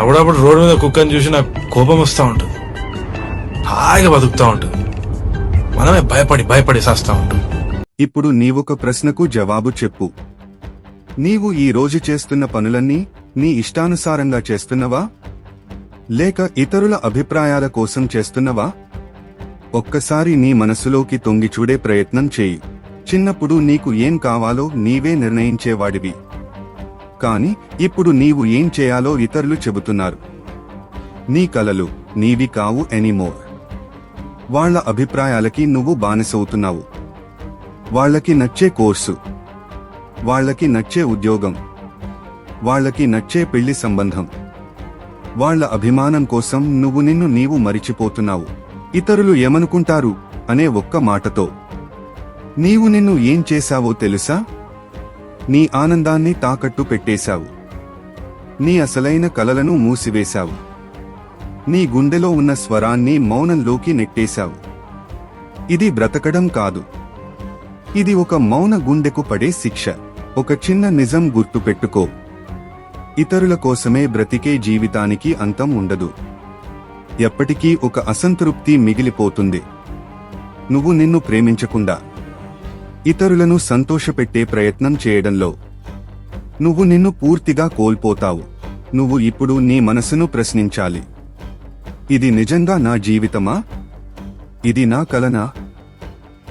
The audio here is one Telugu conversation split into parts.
అప్పుడప్పుడు రోడ్డు మీద కుక్కని చూసి నాకు కోపం వస్తూ ఉంటుంది. హాయిగా బతుకుతూ ఉంటుంది. మనమే భయపడి భయపడి చేస్తూ ఉంటాం ఇప్పుడు నీవొక ప్రశ్నకు జవాబు చెప్పు. నీవు ఈ రోజు చేస్తున్న పనులన్నీ నీ ఇష్టానుసారంగా చేస్తున్నవా? లేక ఇతరుల అభిప్రాయాల కోసం చేస్తున్నవా? ఒక్కసారి నీ మనసులోకి తొంగి చూడే ప్రయత్నం చేయి. చిన్నప్పుడు నీకు ఏం కావాలో నీవే నిర్ణయించేవాడివి. కానీ ఇప్పుడు నీవు ఏం చేయాలో ఇతరులు చెబుతున్నారు. నీ కలలు నీవి కావు ఎనీమోర్ వాళ్ళ అభిప్రాయాలకి నువ్వు బానిసవుతున్నావు. వాళ్ళకి నచ్చే కోర్సు. వాళ్ళకి నచ్చే ఉద్యోగం. వాళ్ళకి నచ్చే పెళ్ళి సంబంధం. వాళ్ళ అభిమానం కోసం నువ్వు నిన్ను నీవు మరిచిపోతున్నావు. ఇతరులు ఏమనుకుంటారు? అనే ఒక్క మాటతో. నీవు నిన్ను ఏం చేశావో తెలుసా? నీ ఆనందాన్ని తాకట్టు పెట్టేశావు. నీ అసలైన కలలను మూసివేశావు. నీ గుండెలో ఉన్న స్వరాన్ని మౌనంలోకి నెట్టేశావు. ఇది బ్రతకడం కాదు. ఇది ఒక మౌన గుండెకు పడే శిక్ష. ఒక చిన్న నిజం గుర్తుపెట్టుకో ఇతరుల కోసమే బ్రతికే జీవితానికి అంతం ఉండదు. ఎప్పటికీ ఒక అసంతృప్తి మిగిలిపోతుంది. నువ్వు నిన్ను ప్రేమించకుండా. ఇతరులను సంతోషపెట్టే ప్రయత్నం చేయడంలో. నువ్వు నిన్ను పూర్తిగా కోల్పోతావు. నువ్వు ఇప్పుడు నీ మనసును ప్రశ్నించాలి. ఇది నిజంగా నా జీవితమా? ఇది నా కలనా?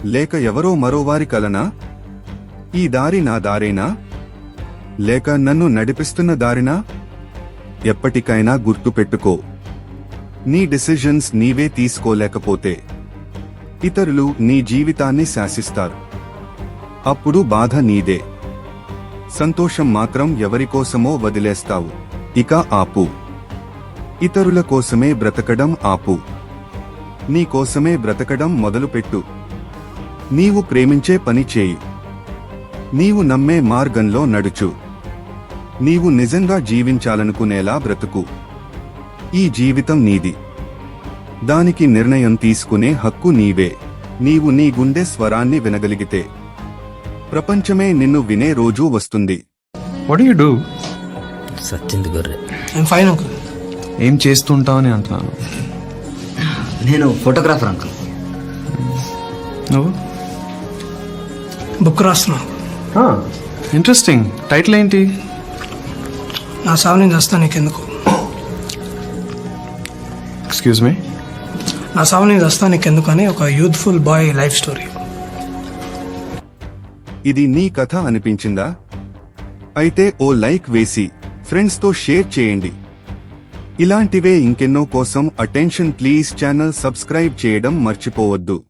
లేక ఎవరో మరోవారి కలనా? ఈ దారి నా దారేనా? లేక నన్ను నడిపిస్తున్న దారినా? ఎప్పటికైనా గుర్తుపెట్టుకో. నీ డిసిజన్స్ నీవే తీసుకోలేకపోతే. ఇతరులు నీ జీవితాన్ని శాసిస్తారు. అప్పుడు బాధ నీదే. సంతోషం మాత్రం ఎవరికోసమో వదిలేస్తావు. ఇక ఆపు. ఇతరుల కోసమే బ్రతకడం ఆపు. నీ కోసమే బ్రతకడం మొదలుపెట్టు. నీవు ప్రేమించే పని చేయి. నీవు నమ్మే మార్గంలో నడుచు. నీవు నిజంగా జీవించాలనుకునేలా బ్రతుకు. ఈ జీవితం నీది. దానికి నిర్ణయం తీసుకునే హక్కు నీవే. నీవు నీ గుండె స్వరాన్ని వినగలిగితే. ప్రపంచమే నిన్ను వినే రోజు వస్తుంది. వాట్ యు డూ సచ్చింది గొర్రె. ఐమ్ ఫైన్ అంకుల్ ఏం చేస్తుంటావు అని అంటున్నాను. నేను ఫోటోగ్రాఫర్ అంకుల్ నువ్వు? బుక్ రాస్తున్నా. ఇంట్రెస్టింగ్ టైటిల్ ఏంటి? నా సావు నేను చేస్తా నీకెందుకు? ఎక్స్క్యూజ్ మీ నా సావు నేను చేస్తా నీకెందుకు అని ఒక యూత్ఫుల్ బాయ్ లైఫ్ స్టోరీ ఇది నీ కథ అనిపించిందా? అయితే ఓ లైక్ వేసి ఫ్రెండ్స్తో షేర్ చేయండి. ఇలాంటివే ఇంకెన్నో కోసం అటెన్షన్ ప్లీజ్ ఛానల్ సబ్స్క్రైబ్ చేయడం మర్చిపోవద్దు.